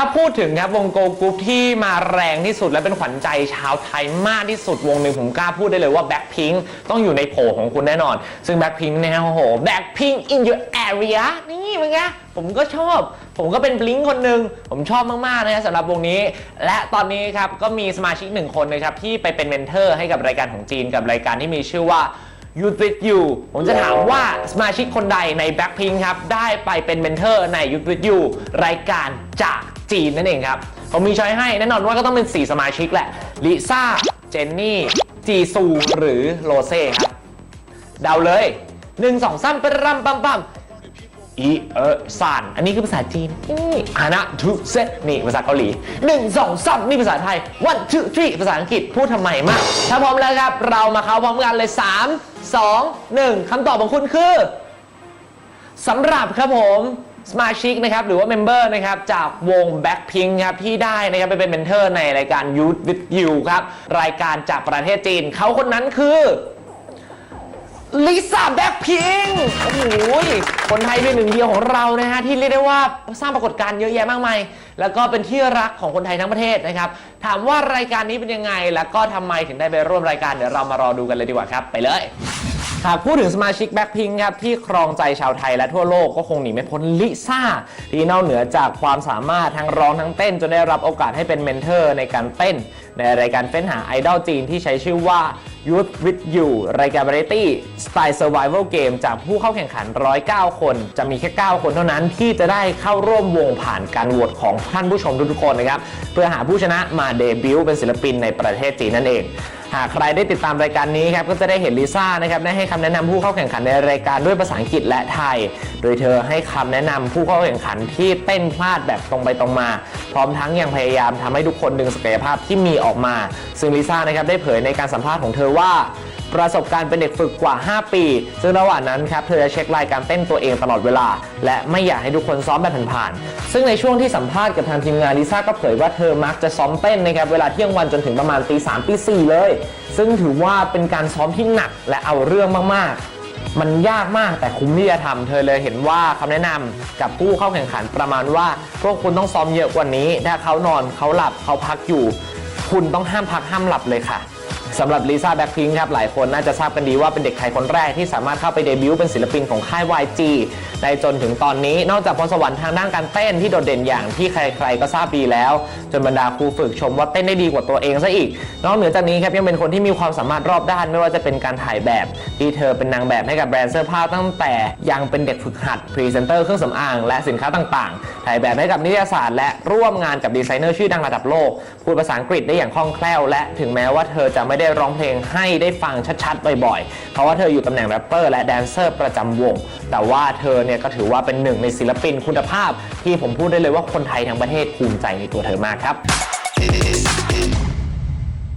ถ้าพูดถึงครับวงโกกรุ๊ปที่มาแรงที่สุดและเป็นขวัญใจชาวไทยมากที่สุดวงหนึ่งผมกล้าพูดได้เลยว่า Blackpink ต้องอยู่ในโผของคุณแน่นอน ซึ่ง Blackpink เนี่ยโอ้โห Blackpink in your area นี่เป็นไงผมก็ชอบ ผมก็เป็นบลิงคนหนึ่งผมชอบมากๆนะสำหรับวงนี้ และตอนนี้ครับก็มีสมาชิกหนึ่งคนนะครับที่ไปเป็นเมนเทอร์ให้กับรายการของจีนกับรายการที่มีชื่อว่า You With You ผมจะถามว่าสมาชิกคนใดใน Blackpink ครับได้ไปเป็นเมนเทอร์ใน You With You รายการจาก จีนนั่นเองครับผมมีช้อยให้แน่นอนว่าก็ต้องเป็น 4 สมาชิกแหละลิซ่า เจนนี่ จีซู หรือโรเซ่ครับ เดาเลย 1 2 3ปะรัมปัมปัมอีเออซานอันนี้คือภาษาจีนนี่อานะทุเซนี่ภาษาเกาหลี 1 2 3 นี่ภาษาไทย one two three ภาษาอังกฤษพูดทำไมมาก ถ้าพร้อมแล้วครับ เรามาเข้าพร้อมกันเลย 3 2 1คำตอบของคุณคือสำหรับครับผม สมาชิกนะครับหรือว่าเมมเบอร์นะครับจากวง Blackpink ครับที่ได้นะครับไปเป็นเมนเทอร์ในรายการ Youth with You ครับรายการจากประเทศจีน เขาคนนั้นคือลิซ่าแบ็คพิงโอ้โหคนไทยเป็นหนึ่งเดียวของเรานะฮะที่เรียกได้ว่าสร้างปรากฏการณ์เยอะแยะมากมาย แล้วก็เป็นที่รักของคนไทยทั้งประเทศนะครับ ถามว่ารายการนี้เป็นยังไง แล้วก็ทำไมถึงได้ไปร่วมรายการเดี๋ยวเรามารอดูกันเลยดีกว่าครับ ไปเลย หากพูดถึงสมาชิกแบ็คพิงครับที่ครองใจชาวไทยและทั่วโลกก็คงหนีไม่พ้นลิซ่าที่นอกเหนือจากความสามารถทั้งร้องทั้งเต้น จนได้รับโอกาสให้เป็นเมนเทอร์ในการเต้น ในรายการเฟ้นหาไอดอลจีนที่ใช้ชื่อว่า Youth with You รายการวาไรตี้สไตล์ Survival Game จากผู้เข้าแข่งขัน 109 คน จะมีแค่ 9 คนเท่านั้นที่จะได้เข้าร่วมวงผ่านการโหวตของท่านผู้ชมทุกๆคนนะครับ เพื่อหาผู้ชนะมาเดบิวต์เป็นศิลปินในประเทศจีนนั่นเองหากใครได้ติดตามรายการนี้ครับก็จะได้เห็นลิซ่านะครับได้ให้คำแนะนำผู้เข้าแข่งขันในรายการด้วยภาษาอังกฤษและไทย โดยเธอให้คำแนะนำผู้เข้าแข่งขันที่เต้นพลาดแบบตรงไปตรงมา พร้อมทั้งยังพยายามทำให้ทุกคนดึงศักยภาพที่มีออกมา ซึ่งลิซ่านะครับได้เผยในการสัมภาษณ์ของเธอว่า ประสบการณ์เป็นเด็กฝึกกว่า 5 ปี ซึ่งระหว่างนั้นครับเธอจะเช็ครายการเต้นตัวเองตลอดเวลา และไม่อยากให้ทุกคนซ้อมแบบผ่านๆซึ่งในช่วงที่สัมภาษณ์กับทางทีมงานลิซ่าก็เผยว่าเธอมักจะซ้อมเต้นนะครับเวลาเที่ยงวันจนถึงประมาณตีสามตีสี่เลย ซึ่งถือว่าเป็นการซ้อมที่หนักและเอาเรื่องมากๆมันยากมากแต่คุ้มที่จะทำเธอเลยเห็นว่าคำแนะนำกับผู้เข้าแข่งขันประมาณว่า พวกคุณต้องซ้อมเยอะกว่านี้ ถ้าเขานอนเขาหลับเขาพักอยู่ คุณต้องห้ามพักห้ามหลับเลยค่ะ สำหรับลิซ่าแบ็คพิงครับหลายคนน่าจะทราบกันดีว่าเป็นเด็กไทยคนแรกที่สามารถเข้าไปเดบิวต์เป็นศิลปินของค่าย YG ได้จนถึงตอนนี้นอกจากพรสวรรค์ทางด้านการเต้นที่โดดเด่นอย่างที่ใครๆก็ทราบดีแล้ว จนบรรดาครูฝึกชมว่าเต้นได้ดีกว่าตัวเองซะอีก นอกเหนือจากนี้ครับยังเป็นคนที่มีความสามารถรอบด้านไม่ว่าจะเป็นการถ่ายแบบที่เธอเป็นนางแบบให้กับแบรนด์เสื้อผ้าตั้งแต่ยังเป็นเด็กฝึกหัดพรีเซนเตอร์เครื่องสำอางและสินค้าต่างๆ ถ่ายแบบให้กับนิตยสารและร่วมงานกับดีไซเนอร์ชื่อดังระดับโลกพูดภาษาอังกฤษได้อย่างคล่องแคล่วและถึงแม้ว่าเธอจะไม่ได้ร้องเพลงให้ได้ฟังชัดๆ บ่อยๆ เพราะว่าเธออยู่ตำแหน่งแรปเปอร์และแดนเซอร์ประจำวง แต่ว่าเธอเนี่ยก็ถือว่าเป็นหนึ่งในศิลปินคุณภาพ ที่ผมพูดได้เลยว่าคนไทยทั้งประเทศภูมิใจในตัวเธอมากครับ